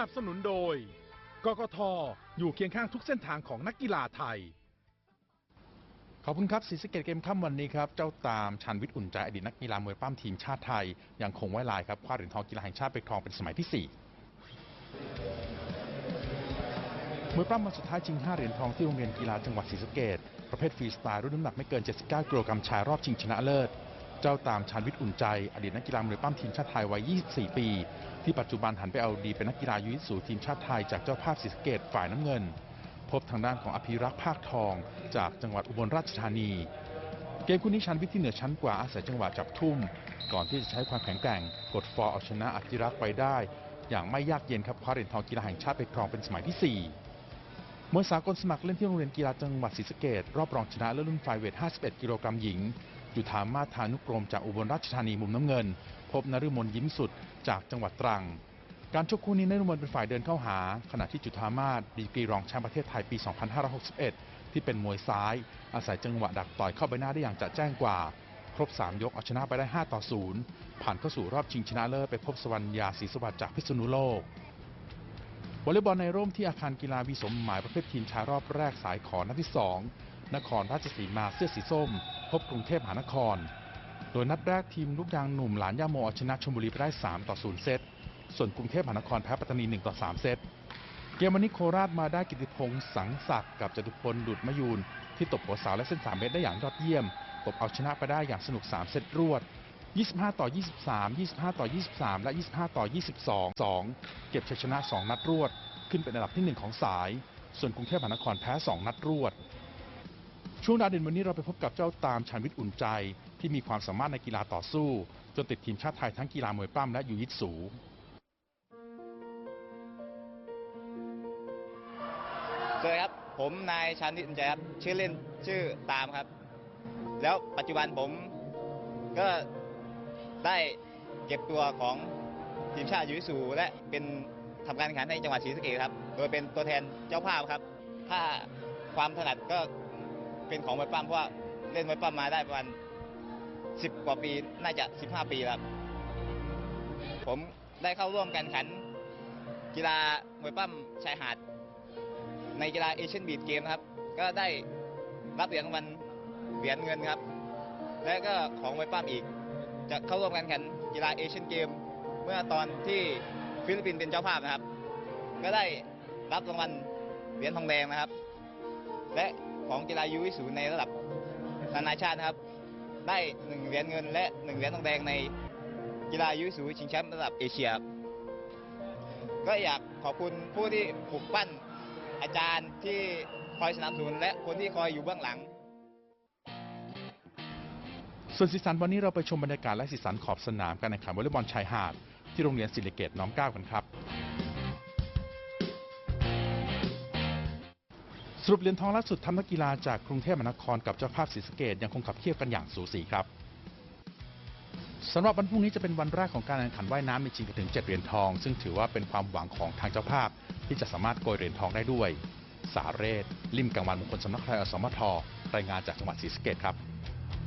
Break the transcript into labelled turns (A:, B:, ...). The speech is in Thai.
A: นับสนุนโดย กกทอยู่เคียงข้างทุกเส้นทางของนักกีฬาไทย
B: ขอบคุณครับศรีสะเกดเกมค่ำวันนี้ครับ เจ้าตามชันวิทย์อุ่นใจอดีตนักกีฬามวยปั้มทีมชาติไทย ยังคงไว้ลายครับคว้าเหรียญทองกีฬาแห่งชาติไปครองเป็นสมัยที่ 4 มวยปั้มวันสุดท้ายชิง 5 เหรียญทองที่โรงเรียนกีฬาจังหวัดศรีสะเกดประเภทฟรีสไตล์รุ่นน้ำหนักไม่เกิน 79กิโลกรัมชายรอบชิงชนะเลิศ เจ้าตามชันวิทย์อุ่นใจ อดีตนักกีฬามวยปั้มทีมชาติไทยวัย 24 ปี ที่ปัจจุบันหันไปเอาดีเป็นนักกีฬายูยิสูทีมชาติไทยจากเจ้าภาพศรีสะเกดฝ่ายน้ำเงิน พบทางด้านของอภิรักษ์ภาคทอง จากจังหวัดอุบลราชธานี เกมคู่นี้ชันวิทย์ที่เหนือชั้นกว่าอาศัยจังหวะจับทุ่ม ก่อนที่จะใช้ความแข็งแกร่ง กดฟอร์เอาชนะอภิรักษ์ไปได้ อย่างไม่ยากเย็นครับคว้าเหรียญทองกีฬาแห่งชาติไปครองเป็นสมัยที่ 4มวยสากลสมัครเล่นที่โรงเรียนกีฬาจังหวัดศรีสะเกดรอบรองชนะเลิศรุ่นไฟเวท 51 กิโลกรัมหญิง จุธามาธานุกรมจากอุบลราชธานีมุมน้ำเงิน พบนฤมลยิ้มสุดจากจังหวัดตรัง การชกคู่นี้นฤมลเป็นฝ่ายเดินเข้าหา ขณะที่จุธามาศดีกรีรองแชมป์ประเทศไทยปี 2561 ที่เป็นมวยซ้าย อาศัยจังหวะดักต่อยเข้าใบหน้าได้อย่างจะแจ้งกว่า ครบ 3 ยกเอาชนะไปได้ 5 ต่อ 0 ผ่านเข้าสู่รอบชิงชนะเลิศไปพบสวรรยาศรีสวัสดิ์จากพิษณุโลกวอลเลย์บอลในร่มที่อาคารกีฬาวีสมหมายประเภททีมชายรอบแรกสายขอนัดที่ 2 นครราชสีมาเสื้อสีส้ม พบกรุงเทพมหานคร โดยนัดแรกทีมลูกยางหนุ่มหลานย่าโมเอาชนะชลบุรีไปได้ 3 ต่อ 0 เซต ส่วนกรุงเทพมหานครแพ้ปัตตานี 1 ต่อ 3 เซต เกมวันนี้โคราชมาได้กิติพงศ์สังศักดิ์กับจตุพลดุดมะยูน ที่ตบหัวเสาและเส้น 3 เมตรได้อย่างยอดเยี่ยม ตบเอาชนะไปได้อย่างสนุก 3 เซตรวด 25 ต่อ 23 25 ต่อ 23 และ 25 ต่อ 22 2 เก็บชัยชนะ 2 นัดรวด ขึ้นเป็นอันดับทีหนึ่1 ของสาย ส่วนกรุงเทพมหานครแพ้ 2 นัดรวด ช่วงดาวเด่นวันนี้เราไปพบกับเจ้าตามชันวิทย์อุ่นใจ ที่มีความสามารถในกีฬาต่อสู้ จนติดทีมชาติไทยทั้งกีฬามวยปล้ำและยูยิตสู
C: สวัสดีครับ ผมนายชานิตอินใจครับชื่อเล่นชื่อตามครับ แล้วปัจจุบันผมก็ได้เก็บตัวของทีมชาติยูยิสูและเป็นทำการแข่งขันในจังหวัดศรีสะเกษครับ โดยเป็นตัวแทนเจ้าภาพครับ ถ้าความถนัดก็ เป็นของมวยปั้มเพราะว่าเล่นมวยปั้มมาได้ประมาณสิบกว่าปีน่าจะสิบห้าปีแล้วครับผมได้เข้าร่วมการแข่งขัน กีฬามวยปั้มชายหาด ในกีฬาเอเชียนบีดเกมครับ ก็ได้รับเหรียญรางวัลเหรียญเงินครับ และก็ของไว้ป้มอีก จะเข้าร่วมกันแข่งกีฬาเอเชียนเกม เมื่อตอนที่ฟิลิปปินส์เป็นเจ้าภาพนะครับ ก็ได้รับรางวัลเหรียญทองแดงนะครับ และ ของกีฬายูวิสูในระดับนานาชาตินะครับ ได้หนึ่งเหรียญเงินและหนึ่งเหรียญทองแดงในกีฬายูวิสูชิงแชมป์ระดับเอเชีย ก็อยากขอบคุณผู้ที่ปลูกปั้นอาจารย์ที่คอยสนับสนุนและคนที่คอยอยู่เบื้องหลัง
B: ส่วนสีสันวันนี้เราไปชมบรรยากาศและสีสันขอบสนามการแข่งขันวอลเลย์บอลชายหาดที่โรงเรียนศิริเกตน้อมเกล้ากันครับ สรุปเหรียญทองล่าสุดทำนักกีฬาจากกรุงเทพมหานครกับเจ้าภาพศรีสะเกดยังคงขับเคี่ยวกันอย่างสูสีครับสำหรับวันพรุ่งนี้จะเป็นวันแรกของการแข่งขันว่ายน้ำมีชิงถึง 7 เหรียญทอง ซึ่งถือว่าเป็นความหวังของทางเจ้าภาพ ที่จะสามารถโกยเหรียญทองได้ด้วย สาเรศลิมกังวันมงคลสำนักไทยอสมทรายงานจากจังหวัดศรีสะเกดครับ